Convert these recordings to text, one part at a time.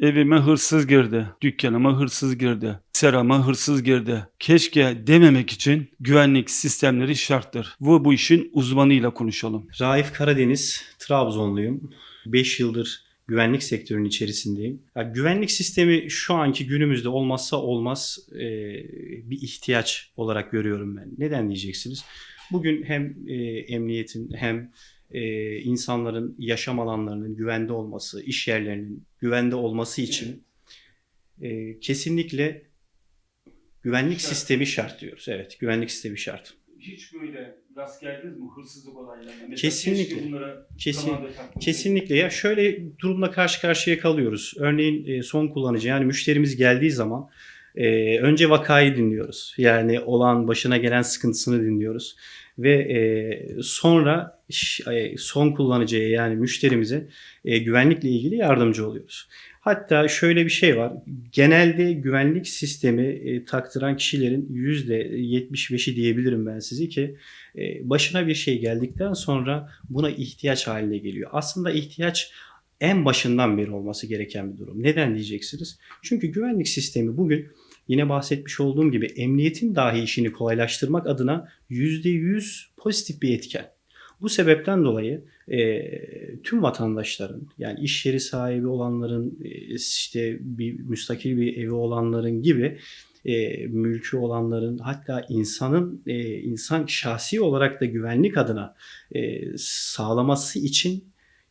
Evime hırsız girdi, dükkanıma hırsız girdi, serama hırsız girdi. Keşke dememek için güvenlik sistemleri şarttır. Bu bu işin uzmanıyla konuşalım. Raif Karadeniz, Trabzonluyum. 5 yıldır güvenlik sektörünün içerisindeyim. Ya, güvenlik sistemi şu anki günümüzde olmazsa olmaz e, bir ihtiyaç olarak görüyorum ben. Neden diyeceksiniz? Bugün hem e, emniyetin hem e, insanların yaşam alanlarının güvende olması, iş yerlerinin güvende olması için e, kesinlikle güvenlik Şart. sistemi şart diyoruz. Evet, güvenlik sistemi şart. Hiç böyle rast geldiniz mi hırsızlık olaylarına? Mesela Kesinlikle. bunlara Kesin, Kesinlikle ya şöyle durumla karşı karşıya kalıyoruz. Örneğin e, son kullanıcı yani müşterimiz geldiği zaman e, önce vakayı dinliyoruz. Yani olan başına gelen sıkıntısını dinliyoruz ve e, sonra son kullanıcıya yani müşterimize e, güvenlikle ilgili yardımcı oluyoruz. Hatta şöyle bir şey var. Genelde güvenlik sistemi e, taktıran kişilerin %75'i diyebilirim ben size ki e, başına bir şey geldikten sonra buna ihtiyaç haline geliyor. Aslında ihtiyaç en başından beri olması gereken bir durum. Neden diyeceksiniz? Çünkü güvenlik sistemi bugün yine bahsetmiş olduğum gibi emniyetin dahi işini kolaylaştırmak adına %100 pozitif bir etken. Bu sebepten dolayı e, tüm vatandaşların yani iş yeri sahibi olanların e, işte bir müstakil bir evi olanların gibi e, mülkü olanların hatta insanın e, insan şahsi olarak da güvenlik adına e, sağlaması için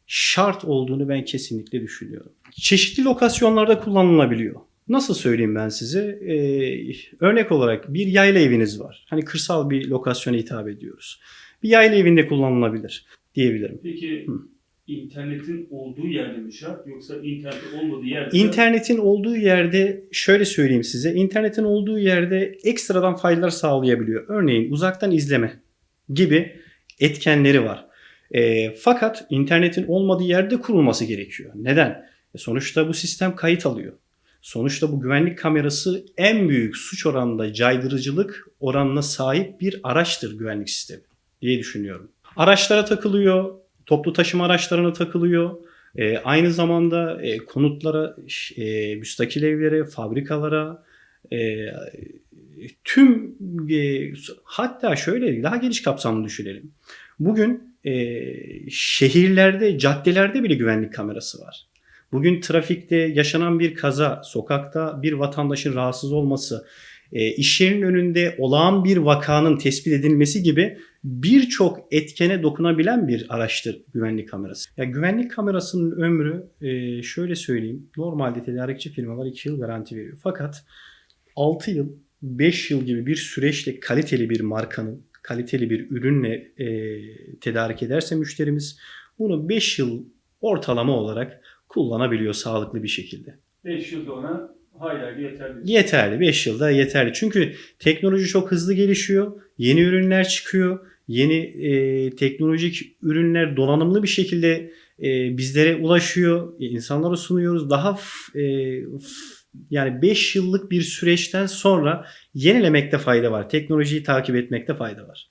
şart olduğunu ben kesinlikle düşünüyorum. Çeşitli lokasyonlarda kullanılabiliyor. Nasıl söyleyeyim ben size? E, örnek olarak bir yayla eviniz var. Hani kırsal bir lokasyona hitap ediyoruz. Bir yayla evinde kullanılabilir diyebilirim. Peki Hı. internetin olduğu yerde mi şart yoksa internet olmadığı yerde İnternetin olduğu yerde şöyle söyleyeyim size. internetin olduğu yerde ekstradan faydalar sağlayabiliyor. Örneğin uzaktan izleme gibi etkenleri var. E, fakat internetin olmadığı yerde kurulması gerekiyor. Neden? E, sonuçta bu sistem kayıt alıyor. Sonuçta bu güvenlik kamerası en büyük suç oranında caydırıcılık oranına sahip bir araçtır güvenlik sistemi diye düşünüyorum. Araçlara takılıyor, toplu taşıma araçlarına takılıyor. E, aynı zamanda e, konutlara, e, müstakil evlere, fabrikalara, e, tüm e, hatta şöyle daha geniş kapsamlı düşünelim. Bugün e, şehirlerde, caddelerde bile güvenlik kamerası var. Bugün trafikte yaşanan bir kaza, sokakta bir vatandaşın rahatsız olması, e, iş yerinin önünde olağan bir vakanın tespit edilmesi gibi birçok etkene dokunabilen bir araçtır güvenlik kamerası. Ya güvenlik kamerasının ömrü e, şöyle söyleyeyim. Normalde tedarikçi firmalar 2 yıl garanti veriyor. Fakat 6 yıl, 5 yıl gibi bir süreçte kaliteli bir markanın, kaliteli bir ürünle e, tedarik ederse müşterimiz bunu 5 yıl ortalama olarak kullanabiliyor sağlıklı bir şekilde. 5 yıl sonra hala yeterli. Yeterli. 5 yılda yeterli. Çünkü teknoloji çok hızlı gelişiyor. Yeni ürünler çıkıyor. Yeni e, teknolojik ürünler donanımlı bir şekilde e, bizlere ulaşıyor. E, insanlara sunuyoruz. Daha f- e, f- yani 5 yıllık bir süreçten sonra yenilemekte fayda var. Teknolojiyi takip etmekte fayda var.